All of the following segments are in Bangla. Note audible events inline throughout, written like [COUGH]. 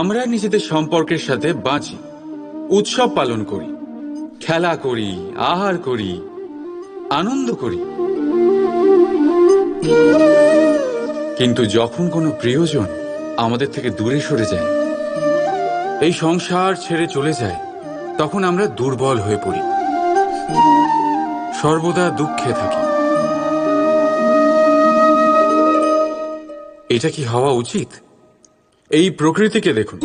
আমরা নিজেদের সম্পর্কের সাথে বাঁচি, উৎসব পালন করি, খেলা করি, আহার করি, আনন্দ করি। কিন্তু যখন কোনো প্রিয়জন আমাদের থেকে দূরে সরে যায়, এই সংসার ছেড়ে চলে যায়, তখন আমরা দুর্বল হয়ে পড়ি। সর্বদা দুঃখে থাকি। এটা কি হওয়া উচিত? এই প্রকৃতিকে দেখুন।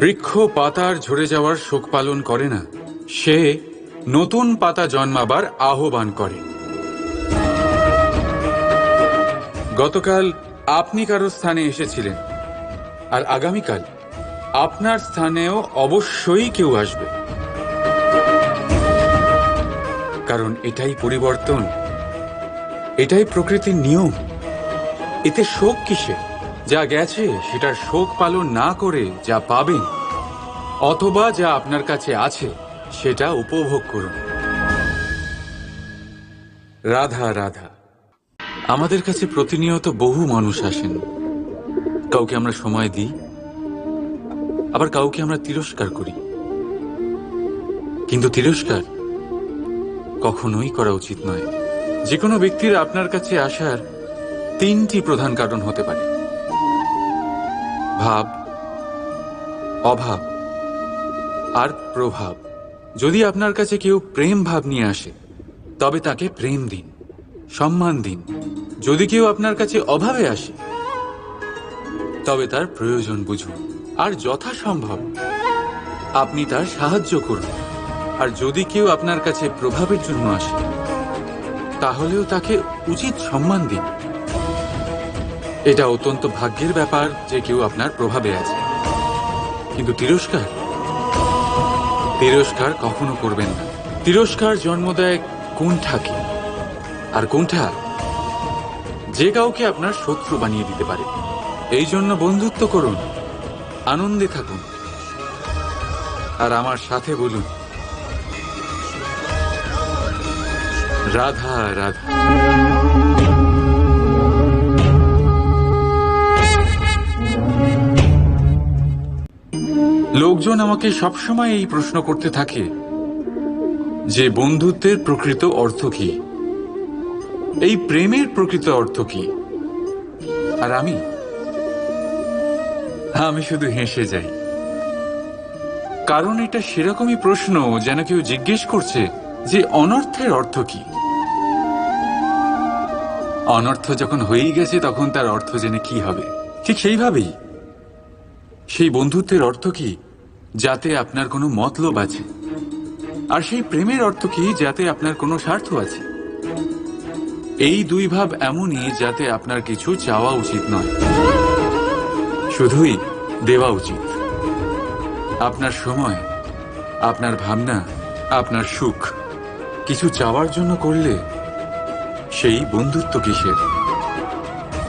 বৃক্ষ পাতার ঝরে যাওয়ার শোক পালন করে না। সে নতুন পাতা জন্মাবার আহ্বান করে। গতকাল আপনি কারও স্থানে এসেছিলেন, আর আগামীকাল আপনার স্থানেও অবশ্যই কেউ আসবে। কারণ এটাই পরিবর্তন, এটাই প্রকৃতির নিয়ম। এতে শোক কিসে যা গেছে সেটার শোক পালন না করে যা পাবেন, অথবা যা আপনার কাছে আছে, সেটা উপভোগ করুন। রাধা রাধা। আমাদের কাছে প্রতিনিয়ত বহু মানুষ আসেন। কাউকে আমরা সময় দিই, আবার কাউকে আমরা তিরস্কার করি। কিন্তু তিরস্কার কখনোই করা উচিত নয়। যে কোনো ব্যক্তির আপনার কাছে আসার তিনটি প্রধান কারণ হতে পারে। ভাব, অভাব আর প্রভাব। যদি আপনার কাছে কেউ প্রেম ভাব নিয়ে আসে, তবে তাকে প্রেম দিন, সম্মান দিন। যদি কেউ আপনার কাছে অভাবে আসে, তবে তার প্রয়োজন বুঝুন। আর যথাসম্ভব আপনি তার সাহায্য করুন। আর যদি কেউ আপনার কাছে প্রভাবের জন্য আসে, তাহলেও তাকে উচিত সম্মান দিন। এটা অত্যন্ত ভাগ্যের ব্যাপার যে কেউ আপনার প্রভাবে আছে। কিন্তু তিরস্কার? তিরস্কার কখনো করবেন না। তিরস্কার জন্ম দেয় কুণ্ঠাকে আর কুণ্ঠা যে কাউকে আপনার শত্রু বানিয়ে দিতে পারে। এই জন্য বন্ধুত্ব করুন, আনন্দে থাকুন। আর আমার সাথে বলুন, রাধা রাধা। লোকজন আমাকে সবসময় এই প্রশ্ন করতে থাকে, যে বন্ধুত্বের প্রকৃত অর্থ কি? এই প্রেমের প্রকৃত অর্থ কি? আর আমি? আমি শুধু হেসে যাই। কারণ এটা সেরকমই প্রশ্ন যেন কেউ জিজ্ঞেস করছে যে অনর্থের অর্থ কি? অনর্থ যখন হয়েই গেছে তখন তার অর্থ জেনে কি হবে? ঠিক সেইভাবেই। সেই বন্ধুত্বের অর্থ কি? যাতে আপনার কোনো মতলব আছে। আর সেই প্রেমের অর্থ কি, যাতে আপনার কোনো স্বার্থ আছে? এই দুই ভাব এমনই যাতে আপনার কিছু চাওয়া উচিত নয়। শুধুই দেওয়া উচিত। আপনার সময়, আপনার ভাবনা, আপনার সুখ কিছু চাওয়ার জন্য করলে সেই বন্ধুত্ব কিসের?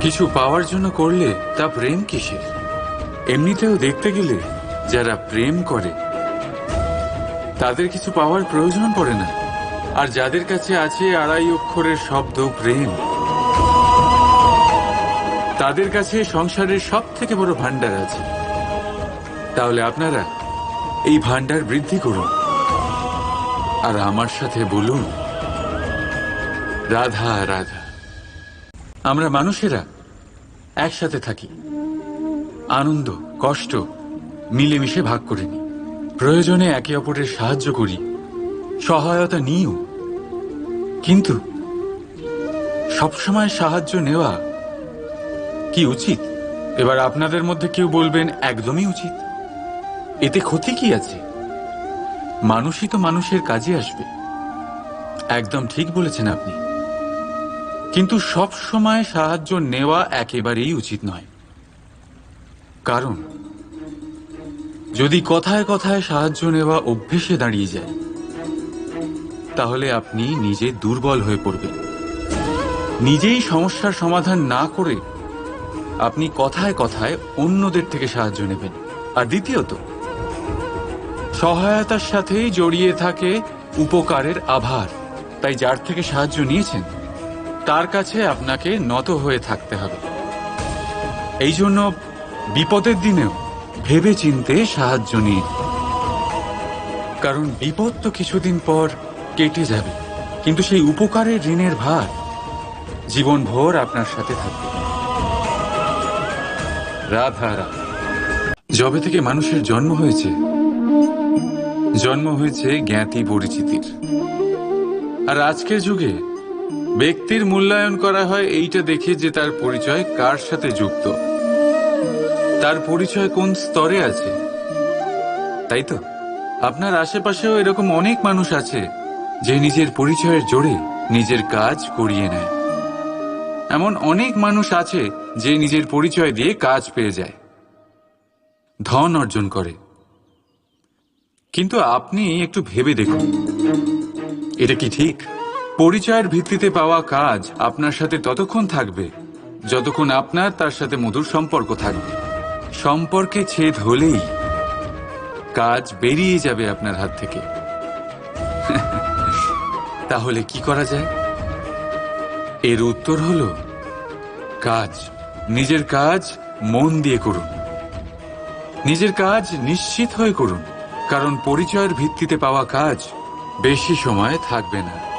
কিছু পাওয়ার জন্য করলে তা প্রেম কিসের? এমনিতেও দেখতে গেলে যারা প্রেম করে, তাদের কিছু পাওয়ার প্রয়োজন পড়ে না। আর যাদের কাছে আছে আড়াই অক্ষরের শব্দ প্রেম, তাদের কাছে সংসারের সব থেকে বড় ভান্ডার আছে। তাহলে আপনারা এই ভান্ডার বৃদ্ধি করুন। আর আমার সাথে বলুন, রাধা রাধা। আমরা মানুষেরা একসাথে থাকি। আনন্দ, কষ্ট মিলেমিশে ভাগ করে নিই। প্রয়োজনে একে অপরের সাহায্য করি, সহায়তা নিও কিন্তু সবসময় সাহায্য নেওয়া কি উচিত? এবার আপনাদের মধ্যে কেউ বলবেন, একদমই উচিত। এতে ক্ষতি কি আছে? মানুষই তো মানুষের কাজে আসবে। একদম ঠিক বলেছেন আপনি। কিন্তু সব সময় সাহায্য নেওয়া একেবারেই উচিত নয়। কারণ? যদি কথায় কথায় সাহায্য নেওয়া অভ্যেসে দাঁড়িয়ে যায়, তাহলে আপনি নিজে দুর্বল হয়ে পড়বেন। নিজেই সমস্যার সমাধান না করে আপনি কথায় কথায় অন্যদের থেকে সাহায্য নেবেন। আর দ্বিতীয়ত, সহায়তার সাথেই জড়িয়ে থাকে উপকারের আভার। তাই যার থেকে সাহায্য নিয়েছেন, তার কাছে আপনাকে নত হয়ে থাকতে হবে। এই জন্য বিপদের দিনেও ভেবে চিনতে সাহায্য নিন। কারণ বিপদ তো কিছুদিন পর কেটে যাবে, কিন্তু সেই উপকারের ঋণের ভার জীবনভর আপনার সাথে থাকবে। রাধা রাধা। যবে থেকে মানুষের জন্ম হয়েছে জন্ম হয়েছে জ্ঞাতি পরিচিতির। আর আজকের যুগে ব্যক্তির মূল্যায়ন করা হয় এইটা দেখে যে তার পরিচয় কার সাথে যুক্ত। তার পরিচয় কোন স্তরে আছে? তাই তো? আপনার আশেপাশেও এরকম অনেক মানুষ আছে যে নিজের পরিচয়ের জোরে নিজের কাজ করিয়ে নেয়। এমন অনেক মানুষ আছে যে নিজের পরিচয় দিয়ে কাজ পেয়ে যায়। ধন অর্জন করে। কিন্তু আপনি একটু ভেবে দেখুন। এটা কি ঠিক? পরিচয়ের ভিত্তিতে পাওয়া কাজ আপনার সাথে ততক্ষণ থাকবে যতক্ষণ আপনার তার সাথে মধুর সম্পর্ক থাকবে। সম্পর্কে ছেদ হলেই কাজ বেরিয়ে যাবে আপনার হাত থেকে। [LAUGHS] তাহলে কি করা যায়? এর উত্তর হল, কাজ, নিজের কাজ মন দিয়ে করুন। নিজের কাজ নিশ্চিত হয়ে করুন, কারণ পরিচয়ের ভিত্তিতে পাওয়া কাজ বেশি সময় থাকবে না।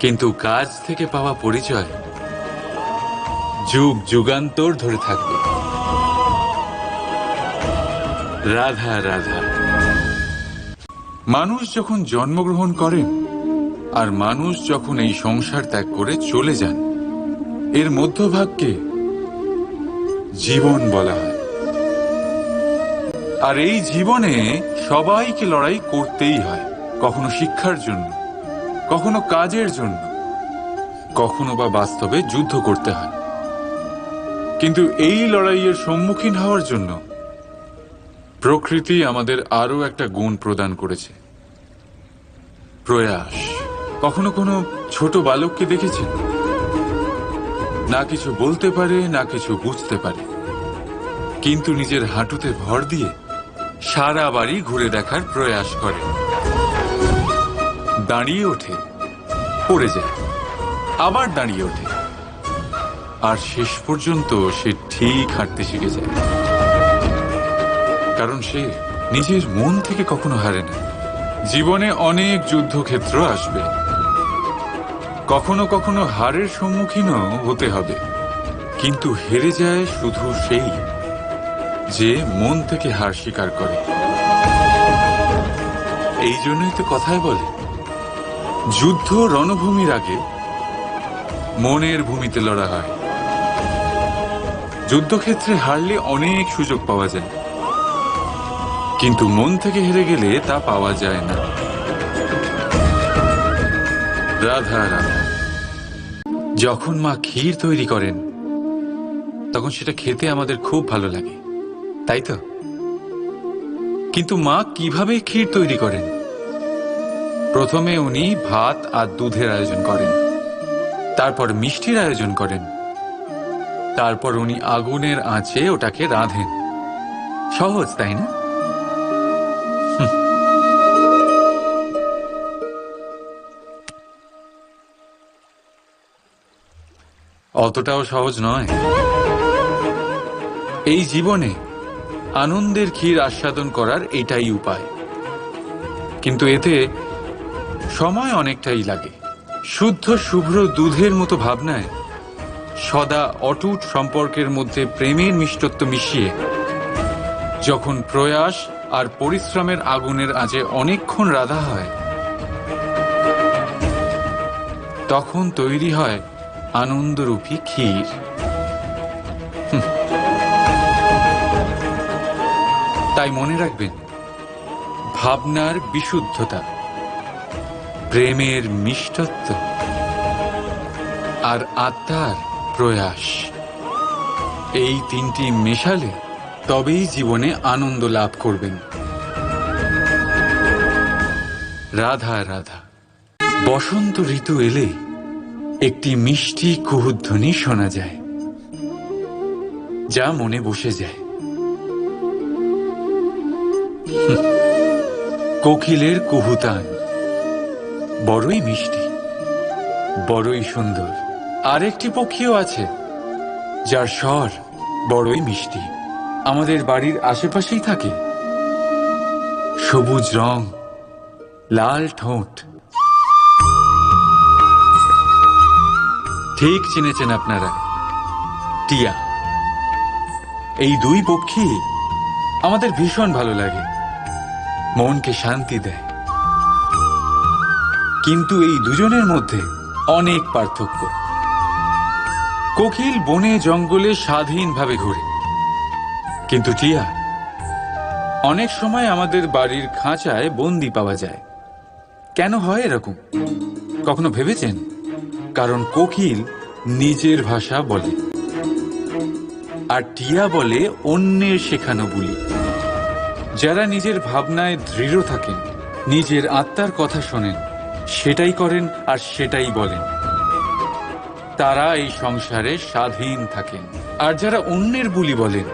কিন্তু কাজ থেকে পাওয়া পরিচয় যুগ, যুগান্তর ধরে থাকবে। রাধা রাধা। মানুষ যখন জন্মগ্রহণ করেন আর মানুষ যখন এই সংসার ত্যাগ করে চলে যান, এর মধ্যভাগকে জীবন বলা হয়। আর এই জীবনে সবাইকে লড়াই করতেই হয়, কখনো শিক্ষার জন্য, কখনো কাজের জন্য, কখনো বা বাস্তবে যুদ্ধ করতে হয়। কিন্তু এই লড়াইয়ের সম্মুখীন হওয়ার জন্য প্রকৃতি আমাদের আরও একটা গুণ প্রদান করেছে। প্রয়াস। কখনো কোনো ছোট বালককে দেখেছেন? না কিছু বলতে পারে, না কিছু বুঝতে পারে। কিন্তু নিজের হাঁটুতে ভর দিয়ে সারা বাড়ি ঘুরে দেখার প্রয়াস করে। দাঁড়িয়ে ওঠে, পড়ে যায়, আবার দাঁড়িয়ে ওঠে। আর শেষ পর্যন্ত সে ঠিক হাঁটতে শিখে যায়। কারণ সে নিজের মন থেকে কখনো হারে না জীবনে অনেক যুদ্ধক্ষেত্র আসবে। কখনো কখনো হারের সম্মুখীনও হতে হবে। কিন্তু হেরে যায় শুধু সেই যে মন থেকে হার স্বীকার করে। এই জন্যই তো কথায় বলে, যুদ্ধ রণভূমির আগে মনের ভূমিতে লড়া হয়। যুদ্ধক্ষেত্রে হারলে অনেক সুযোগ পাওয়া যায়। কিন্তু মন থেকে হেরে গেলে তা পাওয়া যায় না। রাধা রাধা। যখন মা ক্ষীর তৈরি করেন, তখন সেটা খেতে আমাদের খুব ভালো লাগে, তাই তো? কিন্তু মা কীভাবে ক্ষীর তৈরি করেন? প্রথমে উনি ভাত আর দুধের আয়োজন করেন, তারপর মিষ্টির আয়োজন করেন, তারপর উনি আগুনের আঁচে ওটাকে রাঁধেন। সহজ, তাই না? অতটাও সহজ নয়। এই জীবনে আনন্দের ক্ষীর আস্বাদন করার এটাই উপায়। কিন্তু এতে সময় অনেকটাই লাগে। শুদ্ধ, শুভ্র দুধের মতো ভাবনায় সদা অটুট সম্পর্কের মধ্যে প্রেমের মিষ্টত্ব মিশিয়ে যখন প্রয়াস আর পরিশ্রমের আগুনের আজে অনেকক্ষণ রাধা হয়, তখন তৈরি হয় আনন্দরূপী ক্ষীর। তাই মনে রাখবেন, ভাবনার বিশুদ্ধতা, প্রেমের মিষ্টত্ব, আর আত্মার প্রয়াস, এই তিনটি মেশালে তবেই জীবনে আনন্দ লাভ করবেন। রাধা রাধা, বসন্ত ঋতু এলে একটি মিষ্টি কুহুধ্বনি শোনা যায়, যা মনে বসে যায়। কোকিলের কুহুতান, বড়ই মিষ্টি, বড়ই সুন্দর। আরেকটি পক্ষীও আছে, যার স্বর বড়ই মিষ্টি। আমাদের বাড়ির আশেপাশেই থাকে। সবুজ রং, লাল ঠোঁট ঠিক চিনেছেন আপনারা। টিয়া, এই দুই পক্ষী আমাদের ভীষণ ভালো লাগে। মনকে শান্তি দেয়। কিন্তু এই দুজনের মধ্যে অনেক পার্থক্য। কোকিল বনে জঙ্গলে স্বাধীনভাবে ঘুরে। কিন্তু টিয়া, অনেক সময় আমাদের বাড়ির খাঁচায় বন্দি পাওয়া যায়। কেন হয় এরকম? কখনো ভেবেছেন? কারণ কোকিল নিজের ভাষা বলে। আর টিয়া বলে অন্যের শেখানো বুলি। যারা নিজের ভাবনায় দৃঢ় থাকেন, নিজের আত্মার কথা শোনেন, সেটাই করেন আর সেটাই বলেন। তারা এই সংসারে স্বাধীন থাকেন। আর যারা অন্যের বুলি বলেন,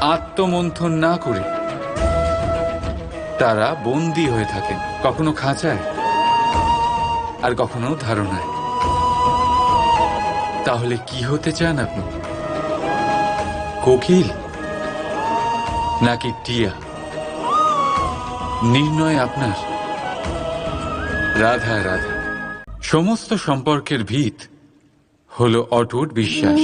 আত্মমন্থন না করে, তারা বন্দী হয়ে থাকেন, কখনো খাঁচায় আর কখনো ধারণায়। তাহলে কি হতে চান আপনি? কোকিল? নাকি টিয়া? নির্ণয় আপনার। রাধা রাধা। সমস্ত সম্পর্কের ভিত হলো অটুট বিশ্বাস।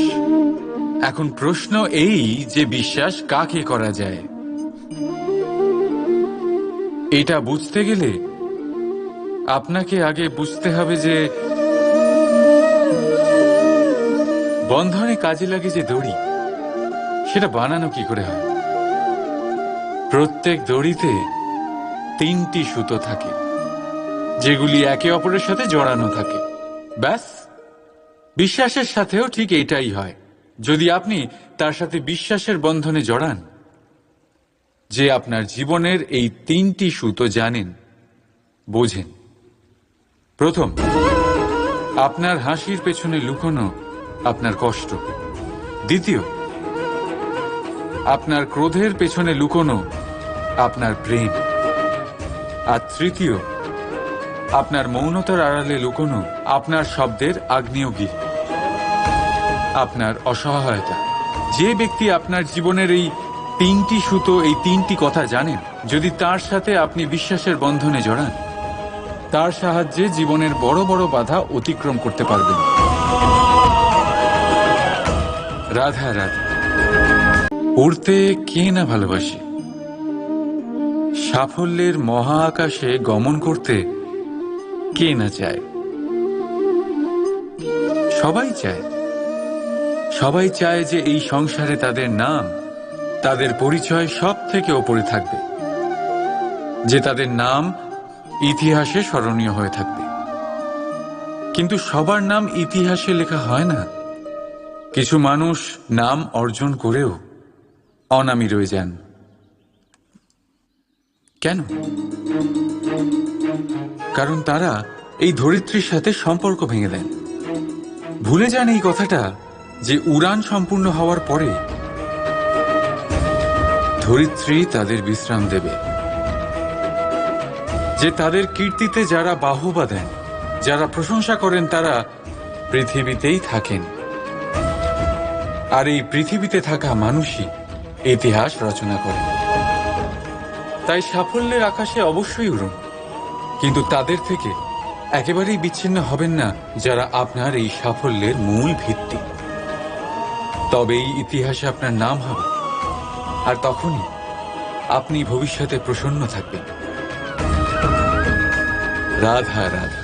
এখন প্রশ্ন এই যে বিশ্বাস কাকে করা যায়? এটা বুঝতে গেলে আপনাকে আগে বুঝতে হবে যে বন্ধনে কাজে লাগে যে দড়ি, সেটা বানানো কি করে হয়? প্রত্যেক দড়িতে তিনটি সুতো থাকে, যেগুলি একে অপরের সাথে জড়ানো থাকে। ব্যাস, বিশ্বাসের সাথেও ঠিক এটাই হয়। যদি আপনি তার সাথে বিশ্বাসের বন্ধনে জড়ান, যে আপনার জীবনের এই তিনটি সুতো জানেন, বোঝেন। প্রথম, আপনার হাসির পেছনে লুকোনো আপনার কষ্ট। দ্বিতীয়, আপনার ক্রোধের পেছনে লুকোনো আপনার প্রেম। আর তৃতীয়, আপনার মৌনতার আড়ালে লুকোনো আপনার শব্দের আগ্নেয়গিরি। আপনার অসহায়তা। যে ব্যক্তি আপনার জীবনের এই তিনটি সুতো, এই তিনটি কথা জানেন, যদি তার সাথে আপনি বিশ্বাসের বন্ধনে জড়ান, তার সাহায্যে জীবনের বড় বড় বাধা অতিক্রম করতে পারবেন। রাধা রাধা। উড়তে কে না ভালোবাসে? সাফল্যের মহা আকাশে গমন করতে কে না চায়? সবাই চায়। সবাই চায় যে এই সংসারে তাদের নাম, তাদের পরিচয় সব থেকে ওপরে থাকবে। যে তাদের নাম ইতিহাসে স্মরণীয় হয়ে থাকবে। কিন্তু সবার নাম ইতিহাসে লেখা হয় না। কিছু মানুষ নাম অর্জন করেও অনামী রয়ে যান। কেন? কারণ তারা এই ধরিত্রীর সাথে সম্পর্ক ভেঙে দেন। ভুলে যান এই কথাটা যে উড়ান সম্পূর্ণ হওয়ার পরে ধরিত্রী তাদের বিশ্রাম দেবে। যে তাদের কীর্তিতে যারা বাহবা দেন, যারা প্রশংসা করেন, তারা পৃথিবীতেই থাকেন। আর এই পৃথিবীতে থাকা মানুষই ইতিহাস রচনা করে। তাই সাফল্যের আকাশে অবশ্যই উড়ুন। কিন্তু তাদের থেকে একেবারেই বিচ্ছিন্ন হবেন না যারা আপনার এই সাফল্যের মূল ভিত্তি। তবে এই ইতিহাসে আপনার নাম হবে। আর তখনই আপনি ভবিষ্যতে প্রসন্ন থাকবেন। রাধা রাধা।